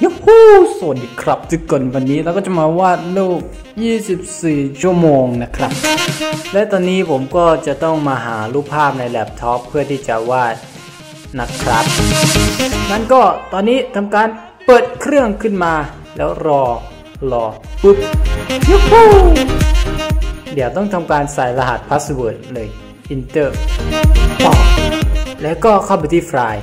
ยูฮูสวัสดีครับทุกคนวันนี้เราก็จะมาวาดรูป 24 ชั่วโมงนะครับ และตอนนี้ผมก็จะต้องมาหารูปภาพในแล็ปท็อปเพื่อที่จะวาดนะครับงั้นก็ตอนนี้ทำการเปิดเครื่องขึ้นมา แล้วรอรอปุ๊บยูฮูเดี๋ยวต้องทำการใส่รหัสพาสเวิร์ดเลย enter ปอกแล้วก็เข้าไปที่ไฟล์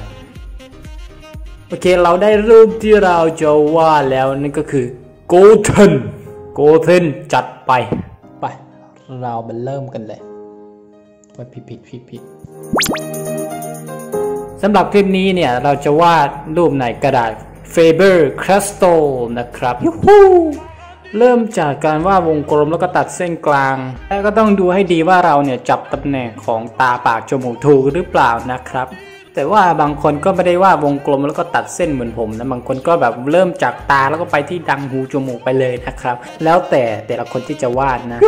โอเคเราได้รูปที่เราจะวาดแล้วนั่นก็คือ Golden Golden จัดไป ไป เราไปเริ่มกันเลยว่าผิดผิดผิดผิดสำหรับคลิปนี้เนี่ยเราจะวาดรูปในกระดาษ Faber Castell นะครับยูฮูเริ่มจากการวาดวงกลมแล้วก็ตัดเส้นกลาง แล้วก็ต้องดูให้ดีว่าเราเนี่ยจับตำแหน่งของตาปากจมูกถูกหรือเปล่านะครับ แต่ว่าบางคนก็ไม่ได้ว่าวงกลมแล้วก็ตัดเส้นเหมือนผมนะบางคนก็แบบเริ่มจากตาแล้วก็ไปที่ดังหูจมูกไปเลยนะครับ แล้วแต่แต่ละคนที่จะวาดนะ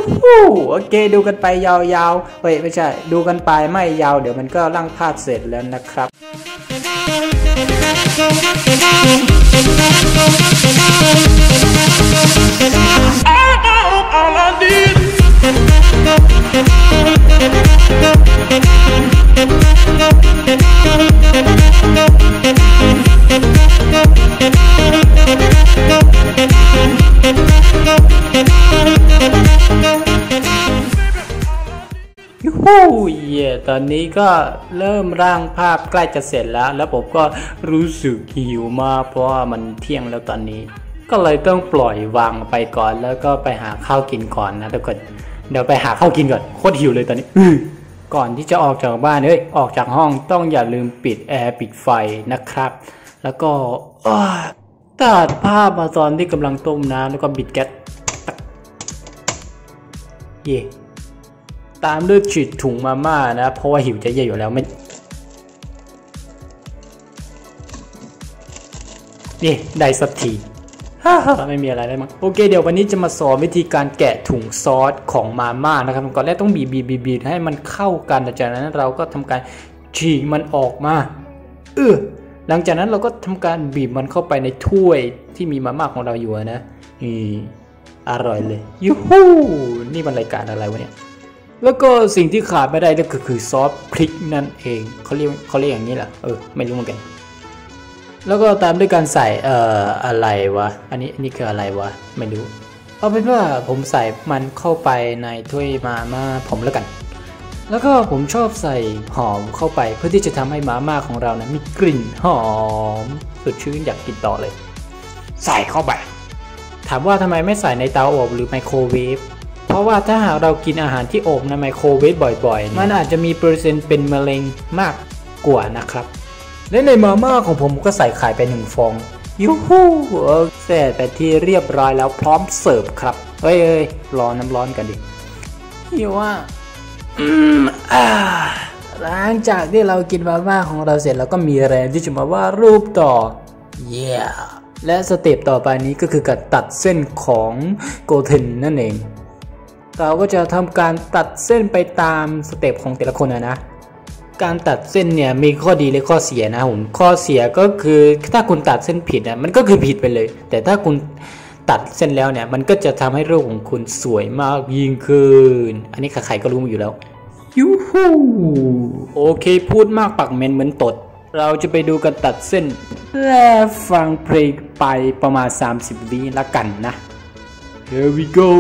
โอเค ดูกันไปยาวๆเฮ้ยไม่ใช่ดูกันไปไม่ยาว เดี๋ยวมันก็ร่างภาพเสร็จแล้วนะครับ all I need. ตอนนี้ก็เริ่มร่างภาพใกล้จะเสร็จแล้ว แล้วผมก็รู้สึกหิวมากเพราะว่ามันเที่ยงแล้วตอนนี้ ก็เลยต้องปล่อยวางไปก่อนแล้วก็ไปหาข้าวกินก่อนนะทุกคนเดี๋ยวไปหาข้าวกินก่อนโคตรหิวเลยตอนนี้อื้อก่อนที่จะออกจากบ้านเอ้ยออกจากห้องต้องอย่าลืมปิดแอร์ปิดไฟนะครับ แล้วก็อ้าตัดภาพมาตอนที่กำลังต้มน้ำแล้วก็บิดแก๊สตักเย่ ตามด้วยฉีดถุงมาม่านะ เพราะว่าหิวจะเย่อยู่แล้วไม่นี่ได้สักทีฮ่าไม่มีอะไรแล้มั้งโอเคเดี๋ยววันนี้จะมาสอนวิธีการแกะถุงซอสของมาม่านะครับก่อนแรกต้องบีบบีบบีบให้มันเข้ากันจากนั้นเราก็ทำการฉีกมันออกมาเออหลังจากนั้นเราก็ทำการบีบมันเข้าไปในถ้วยที่มีมาม่าของเราอยู่นะนี่อร่อยเลยยูฮูนี่มันรายการอะไรวะเนี่ย แล้วก็สิ่งที่ขาดไม่ได้ก็คือคือซอสพริกนั่นเองเขาเรียกเขาเรียกอย่างนี้แหละเออไม่รู้เหมือนกัน แล้วก็ตามด้วยการใส่เอ่ออะไรวะ อันนี้อันนี้คืออะไรวะไม่รู้เอาเป็นว่าผมใส่มันเข้าไปในถ้วยมาม่าผมแล้วกัน แล้วก็ผมชอบใส่หอมเข้าไปเพื่อที่จะทำให้มาม่าของเรานะมีกลิ่นหอมสดชื่นอยากกินต่อเลย ใส่เข้าไป ถามว่าทำไมไม่ใส่ในเตาอบหรือไมโครเวฟ เพราะว่าถ้าหากเรากินอาหารที่อบในไมโครเวฟบ่อยๆ มันอาจจะมีเปอร์เซ็นต์เป็นมะเร็งมากกว่านะครับ และในมาม่าของผมก็ใส่ไข่ไปหนึ่งฟองยูฮูเสร็จไปที่เรียบร้อยแล้วพร้อมเสิร์ฟครับเฮ้ยเอ้ยรอน้ำร้อนกันดิหิวอะอืมอ่าหลังจากที่เรากินมาม่าของเราเสร็จเราก็มีแรงที่จะมาวาดรูปต่อ เย้และสเต็ปต่อไปนี้ก็คือการตัดเส้นของโกเทนนั่นเอง เราก็จะทำการตัดเส้นไปตามสเต็ปของแต่ละคนนะนะการตัดเส้นเนี่ยมีข้อดีและข้อเสียนะผมข้อเสียก็คือถ้าคุณตัดเส้นผิดอะมันก็คือผิดไปเลย แต่ถ้าคุณตัดเส้นแล้วเนี่ยมันก็จะทำให้รูปของคุณสวยมากยิ่งขึ้น อันนี้ใครๆก็รู้อยู่แล้วยูฮูโอเคพูดมากปักเมนเหมือนตด เราจะไปดูกันตัดเส้น และฟังเพลงไปประมาณ 30วิละกันนะ Here we go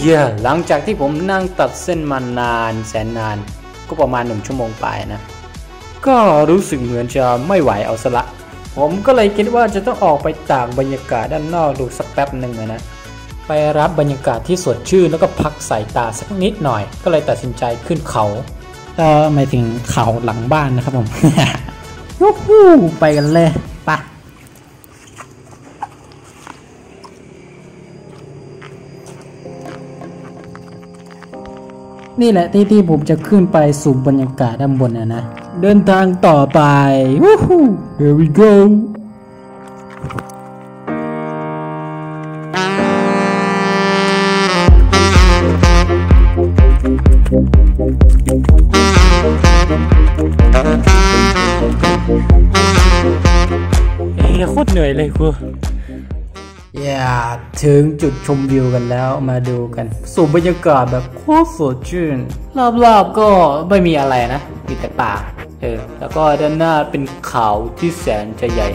โอ้ยหลังจากที่ผมนั่งตัดเส้นมานานแสนนาน ก็ประมาณหนึ่งชั่วโมงไปนะ ก็รู้สึกเหมือนจะไม่ไหวเอาสละ ผมก็เลยคิดว่าจะต้องออกไปตากบรรยากาศด้านนอกดูสักแป๊บหนึ่งนะ ไปรับบรรยากาศที่สดชื่นแล้วก็พักสายตาสักนิดหน่อย ก็เลยตัดสินใจขึ้นเขาเออหมายถึงเขาหลังบ้านนะครับผมยูฮูไปกันเลย นี่แหละที่ที่ผมจะขึ้นไปสู่บรรยากาศด้านบนนะนะ เดินทางต่อไปวู้ฮู้ here we go เอ้ยโคตรเหนื่อยเลยครูอ ถึงจุดชมวิวกันแล้วมาดูกัน สูบบรรยากาศแบบโคตรสดชื่น รอบๆก็ไม่มีอะไรนะมีแต่ป่าเออแล้วก็ด้านหน้าเป็นเขาที่แสนจะใหญ่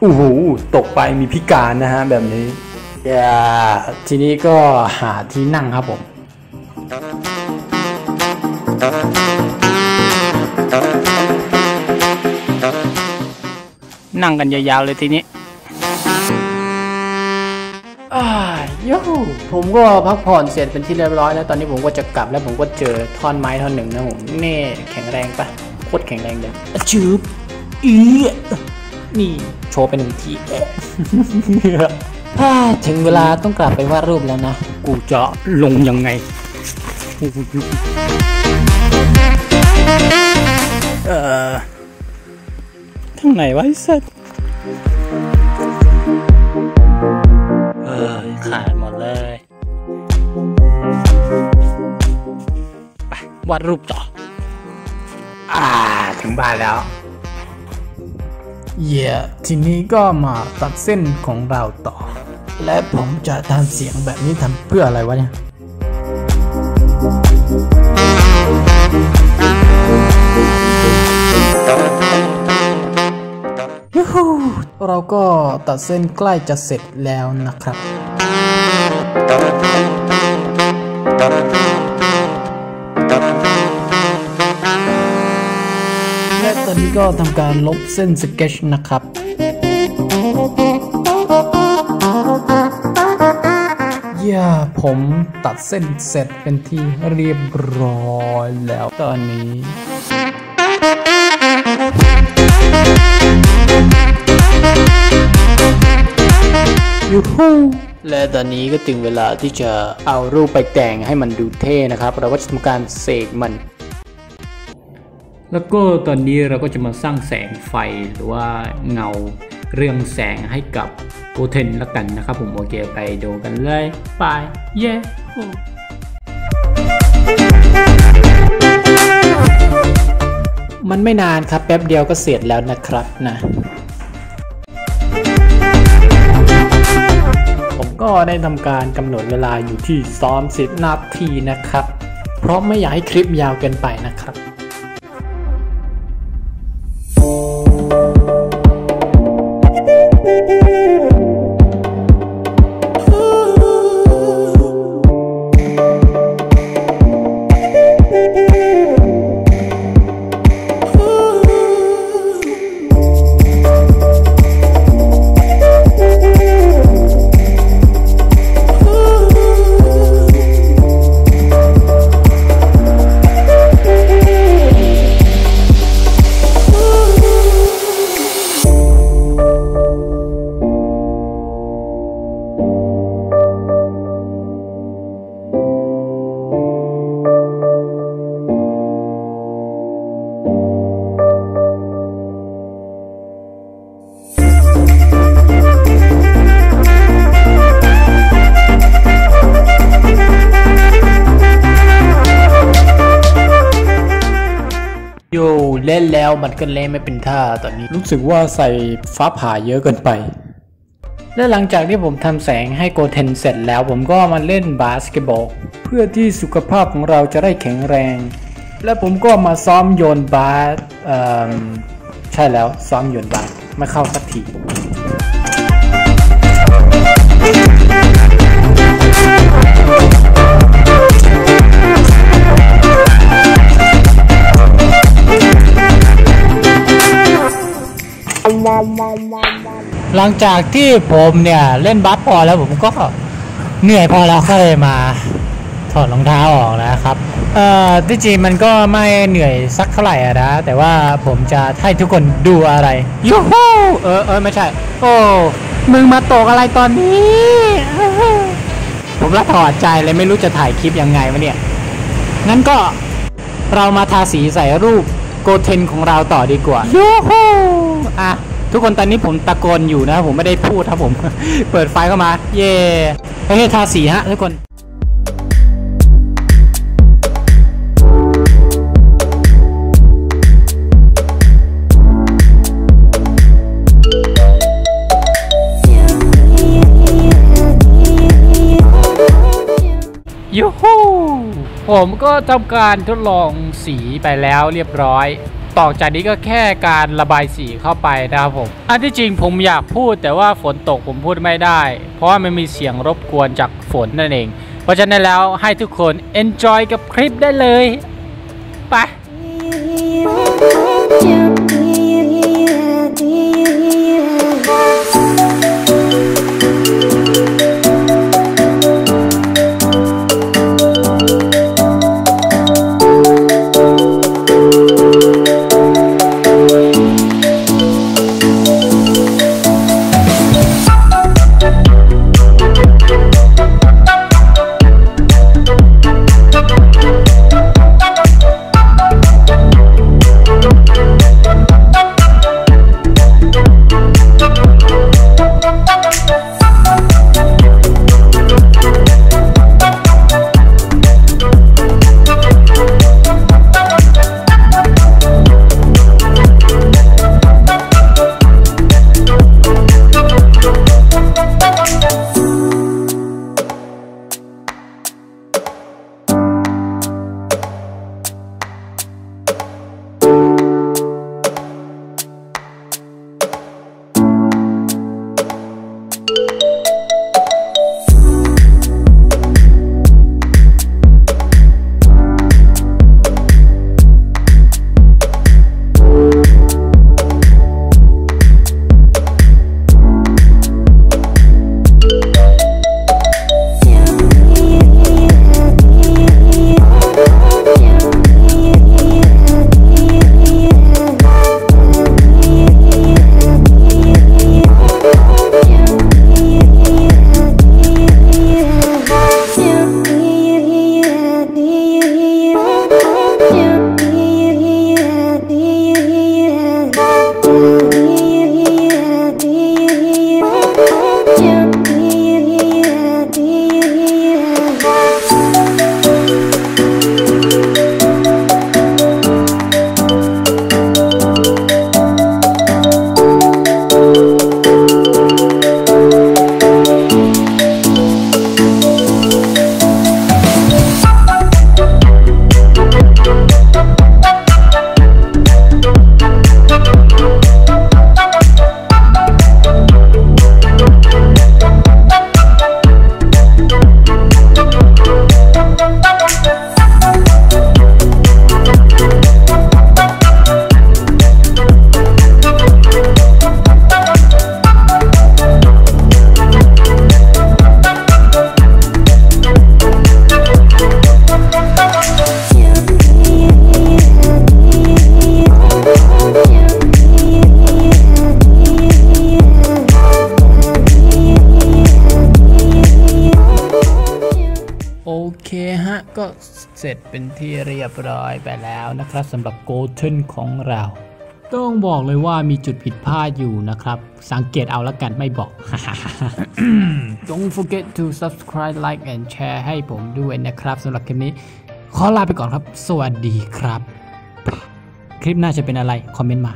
โอ้โหตกไปมีพิการนะฮะแบบนี้อย่าทีนี้ก็หาที่นั่งครับผม นั่งกันยาวๆเลยทีนี้อ้ายโย่ผมก็พักผ่อนเสร็จเป็นที่เรียบร้อยแล้วตอนนี้ผมก็จะกลับแล้วผมก็เจอท่อนไม้ท่อนหนึ่งนะผมเน่แข็งแรงปะโคตรแข็งแรงเลยอะชืบอีนี่โชว์เป็นหนึ่งทีแอะถ้าถึงเวลาต้องกลับไปวาดรูปแล้วนะ กูจะลงยังไงเอ่อ ทางไหนวะไอ้สัสเออขาดหมดเลยไปวาดรูปต่อ อ่า ถึงบ้านแล้ว เย่ทีนี้ก็มาตัดเส้นของเราต่อ และผมจะทำเสียงแบบนี้ทำเพื่ออะไรวะเนี่ยยู เราก็ตัดเส้นใกล้จะเสร็จแล้วนะครับ และตอนนี้ก็ทำการลบเส้นสเก็ตนะครับย่าผมตัดเส้นเสร็จเป็นที่เรียบร้อยแล้วตอนนี้ ยูฮูและตอนนี้ก็ถึงเวลาที่จะเอารูปไปแต่งให้มันดูเท่นะครับ เราก็จะทำการเสกมัน แล้วก็ตอนนี้เราก็จะมาสร้างแสงไฟหรือว่าเงาเรื่องแสงให้กับโกเทนแล้วกันนะครับ ผมโอเคไปดูกันเลยไปเย้มันไม่นานครับแป๊บเดียวก็เสร็จแล้วนะครับนะ ก็ได้ทำการกำหนดเวลาอยู่ที่ 30 นาทีนะครับ เพราะไม่อยากให้คลิปยาวเกินไปนะครับ เล่นแล้วมันก็เล่นไม่เป็นท่าตอนนี้ รู้สึกว่าใส่ฟ้าผ่าเยอะเกินไป และหลังจากที่ผมทำแสงให้โกเทนเสร็จแล้วผมก็มาเล่นบาสเกตบอลเพื่อที่สุขภาพของเราจะได้แข็งแรง และผมก็มาซ้อมโยนบาสเอ่อใช่แล้วซ้อมโยนบาสไม่เข้าสักที หลังจากที่ผมเนี่ยเล่นบาสพอแล้วผมก็เหนื่อยพอแล้วก็เลยมาถอดรองเท้าออกนะครับ เอ่อที่จริงมันก็ไม่เหนื่อยสักเท่าไหร่อะนะ แต่ว่าผมจะให้ทุกคนดูอะไรยูฮูเออเออไม่ใช่ โอ้ มึงมาตกอะไรตอนนี้ ผมละถอดใจเลยไม่รู้จะถ่ายคลิปยังไงวะเนี่ย งั้นก็เรามาทาสีใส่รูปโกเทนของเราต่อดีกว่ายูฮูอะ ทุกคนตอนนี้ผมตะโกนอยู่นะผมไม่ได้พูดครับผม เปิดไฟเข้ามา เย่โอเคทาสีฮะทุกคนยูฮูผมก็ทำการทดลองสีไปแล้วเรียบร้อย ต่อจากนี้ก็แค่การระบายสีเข้าไปนะครับผม อันที่จริงผมอยากพูดแต่ว่าฝนตกผมพูดไม่ได้ เพราะว่ามันมีเสียงรบกวนจากฝนนั่นเอง เพราะฉะนั้นแล้วให้ทุกคน enjoy กับคลิปได้เลย ไป เสร็จเป็นที่เรียบร้อยไปแล้วนะครับสำหรับโกลเทนของเรา ต้องบอกเลยว่ามีจุดผิดพลาดอยู่นะครับ สังเกตเอาละกันไม่บอก Don't forget to subscribe like and share ให้ผมด้วยนะครับสำหรับคลิปนี้ ขอลาไปก่อนครับ สวัสดีครับ คลิปหน้าจะเป็นอะไร คอมเมนต์มา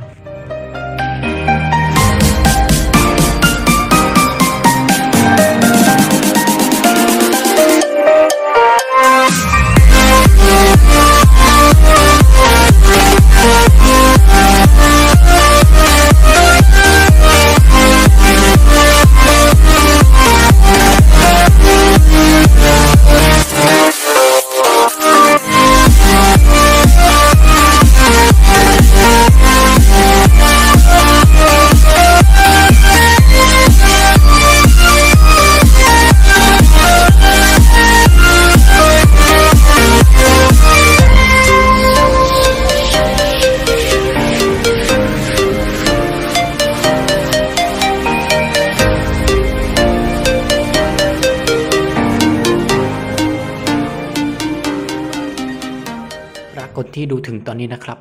ดูถึงตอนนี้นะครับ